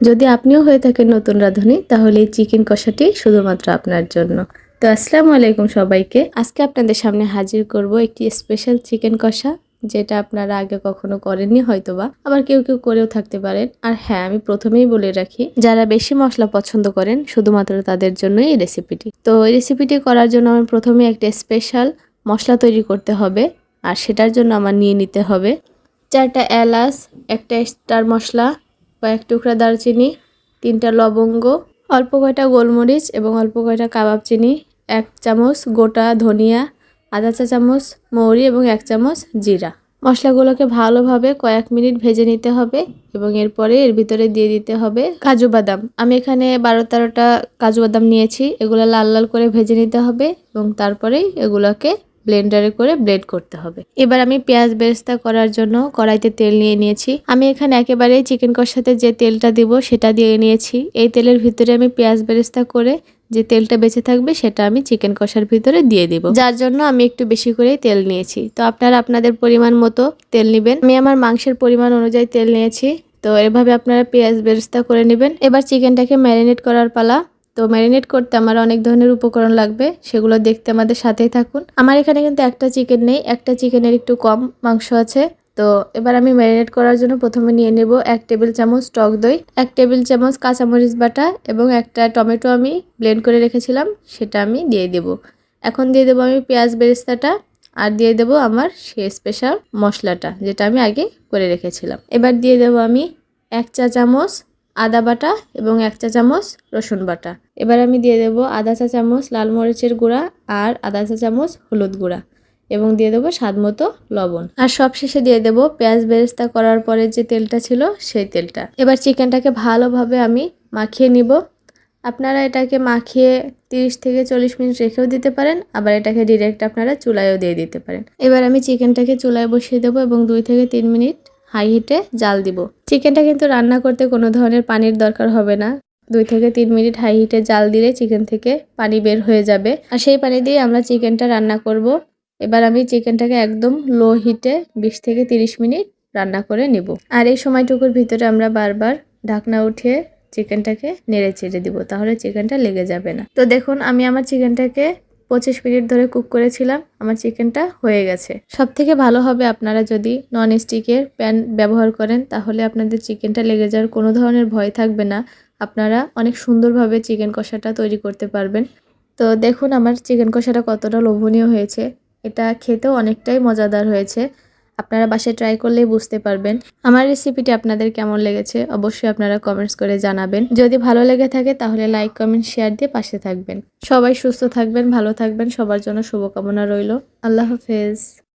যদি আপনিও হয়ে থাকেন নতুন রাঁধুনি, তাহলে এই চিকেন কষাটি শুধুমাত্র আপনার জন্য। তো আসসালামু আলাইকুম সবাইকে। আজকে আপনাদের সামনে হাজির করব একটি স্পেশাল চিকেন কষা, যেটা আপনারা আগে কখনো করেননি হয়তোবা, আবার কেউ কেউ করেও থাকতে পারেন। আর হ্যাঁ আমি প্রথমেই বলে রাখি, যারা বেশি মশলা পছন্দ করেন, শুধুমাত্র তাদের জন্যই এই রেসিপিটি তো এই রেসিপিটি করার জন্য আমার প্রথমে একটা স্পেশাল মশলা তৈরি করতে হবে, আর সেটার জন্য আমার নিয়ে নিতে হবে চারটা এলাচ, একটা স্টার মশলা কয়েক টুকরা দারচিনি, তিনটা লবঙ্গ, অল্প কয়টা গোলমরিচ এবং অল্প কয়টা কাবাব চিনি, এক চামচ গোটা ধনিয়া, আধা চা চামচ মৌরি এবং এক চামচ জিরা। মশলাগুলোকে ভালোভাবে কয়েক মিনিট ভেজে নিতে হবে এবং এরপরে এর ভিতরে দিয়ে দিতে হবে কাজু বাদাম। আমি এখানে বারো তেরোটা কাজু বাদাম নিয়েছি, এগুলো লাল লাল করে ভেজে নিতে হবে এবং তারপরেই এগুলোকে ব্লেন্ডারে করে ব্লেন্ড করতে হবে। এবার আমি পেঁয়াজ বেরেস্তা করার জন্য কড়াইতে তেল নিয়ে নিয়েছি। আমি এখানে একেবারেই চিকেন কষাতে যে তেলটা দিব সেটা দিয়ে নিয়েছি। এই তেলের ভিতরে আমি পেঁয়াজ বেরেস্তা করে যে তেলটা বেঁচে থাকবে সেটা আমি চিকেন কষার ভিতরে দিয়ে দিব। যার জন্য আমি একটু বেশি করে তেল নিয়েছি। তো আপনারা আপনাদের পরিমাণ মতো তেল নেবেন। আমি আমার মাংসের পরিমাণ অনুযায়ী তেল নিয়েছি। তো এভাবে আপনারা পেঁয়াজ বেরেস্তা করে নেবেন। এবার চিকেনটাকে ম্যারিনেট করার পালা তো ম্যারিনেট করতে আমার অনেক ধরনের উপকরণ লাগবে, সেগুলো দেখতে আমাদের সাথেই থাকুন। আমার এখানে কিন্তু একটা চিকেন নেই, একটা চিকেনের একটু কম মাংস আছে। তো এবার আমি ম্যারিনেট করার জন্য প্রথমে নিয়ে নেব এক টেবিল চামচ টক দই, এক টেবিল চামচ কাঁচামরিচ বাটা এবং একটা টমেটো আমি ব্লেন্ড করে রেখেছিলাম, সেটা আমি দিয়ে দেব। এখন দিয়ে দেবো আমি পেঁয়াজ বেরেস্তাটা আর দিয়ে দেবো আমার সে স্পেশাল মশলাটা, যেটা আমি আগে করে রেখেছিলাম। এবার দিয়ে দেবো আমি এক চা চামচ আদা বাটা এবং এক চা চামচ রসুন বাটা। এবার আমি দিয়ে দেবো আধা চা চামচ লাল মরিচের গুঁড়া আর আধা চা চামচ হলুদ গুঁড়া এবং দিয়ে দেবো স্বাদ মতো লবণ। আর সবশেষে দিয়ে দেবো পেঁয়াজ বেরেস্তা করার পরে যে তেলটা ছিল সেই তেলটা। এবার চিকেনটাকে ভালোভাবে আমি মাখিয়ে নিব। আপনারা এটাকে মাখিয়ে তিরিশ থেকে চল্লিশ মিনিট রেখেও দিতে পারেন, আবার এটাকে ডিরেক্ট আপনারা চুলায়ও দিয়ে দিতে পারেন। এবার আমি চিকেনটাকে চুলায় বসিয়ে দেবো এবং দুই থেকে তিন মিনিট হাই হিটে জাল দিব। চিকেনটা কিন্তু রান্না করতে কোনো ধরনের পানির দরকার হবে না। দুই থেকে তিন মিনিট হাই হিটে জাল দিলে চিকেন থেকে পানি বের হয়ে যাবে। আর সেই পানি দিয়ে আমরা চিকেনটা রান্না করব। এবার আমি চিকেনটাকে একদম লো হিটে বিশ থেকে তিরিশ মিনিট রান্না করে নিব। আর এই সময়টুকুর ভিতরে আমরা বারবার ঢাকনা উঠিয়ে চিকেনটাকে নেড়ে চেড়ে দিব, তাহলে চিকেনটা লেগে যাবে না। তো দেখুন, আমি আমার চিকেনটাকে পঁচিশ মিনিট ধরে কুক করেছিলাম, আমার চিকেনটা হয়ে গেছে। সব থেকে ভালো হবে আপনারা যদি নন স্টিকের প্যান ব্যবহার করেন, তাহলে আপনাদের চিকেনটা লেগে যাওয়ার কোনো ধরনের ভয় থাকবে না। আপনারা অনেক সুন্দরভাবে চিকেন কষাটা তৈরি করতে পারবেন। তো দেখুন আমার চিকেন কষাটা কতটা লোভনীয় হয়েছে। এটা খেতেও অনেকটাই মজাদার হয়েছে। আপনারা বাসায় ট্রাই করলেই বুঝতে পারবেন। আমার রেসিপিটি আপনাদের কেমন লেগেছে অবশ্যই আপনারা কমেন্টস করে জানাবেন। যদি ভালো লেগে থাকে তাহলে লাইক কমেন্ট শেয়ার দিয়ে পাশে থাকবেন। সবাই সুস্থ থাকবেন, ভালো থাকবেন। সবার জন্য শুভকামনা রইল। আল্লাহ হাফেজ।